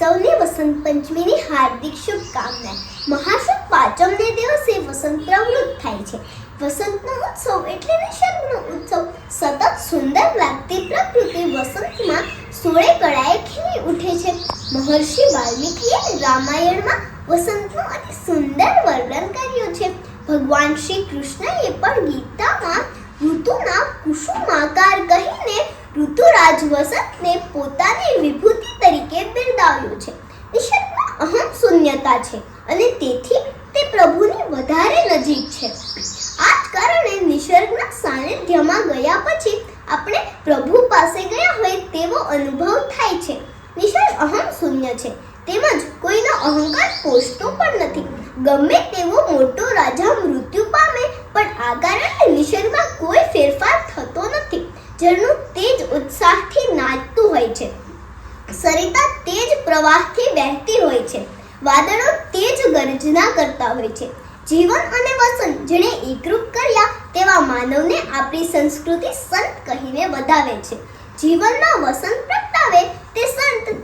સૌને વસંત પંચમીની હાર્દિક શુભકામના. મહાશુભ પાંચમને દિવસે વસંત પ્રવૃત્ત થાય છે. વસંતનો ઉત્સવ એટલે નિસર્ગનો ઉત્સવ. સતત સુંદર લાગતી પ્રકૃતિ વસંતમાં સોળે કળાએ ખીલી ઉઠે છે. મહર્ષિ વાલ્મીકીએ રામાયણમાં વસંતનું અતિ સુંદર વર્ણન કર્યું છે. ભગવાન શ્રી કૃષ્ણએ પણ ગીતામાં ઋતુના કુસુમાકાર કહીને ઋતુરાજ વસંતને પોતાની વિભૂતિ તરીકે બિરદાવ્યું છે નિસર્ગમાં અહમ શૂન્યતા છે અને તેથી તે પ્રભુની વધારે નજીક છે. આ જ કારણે નિસર્ગના સાનિધ્યમાં ગયા પછી આપણે પ્રભુ પાસે ગયા હોય તેવો અનુભવ થાય છે. નિસર્ગ અહમ શૂન્ય છે. તેમજ કોઈનો અહંકાર પોષતો પણ નથી. ગમે તેવો મોટો રાજા મૃત્યુ પામે, પણ આ કારણે નિસર્ગમાં કોઈ ફેરફાર થતો નથી. ઝરણું તેજ ઉત્સાહથી નાચતું હોય છે. સરિતા તેજ પ્રવાહથી વહેતી હોય છે. વાદળો તેજ ગર્જના કરતા હોય છે. જીવન અને વસંત જેણે એકરૂપ કર્યા તેવા માનવને આપણી સંસ્કૃતિ સંત કહીને વધાવે છે. જીવનમાં વસંત પ્રગટાવે તે સંત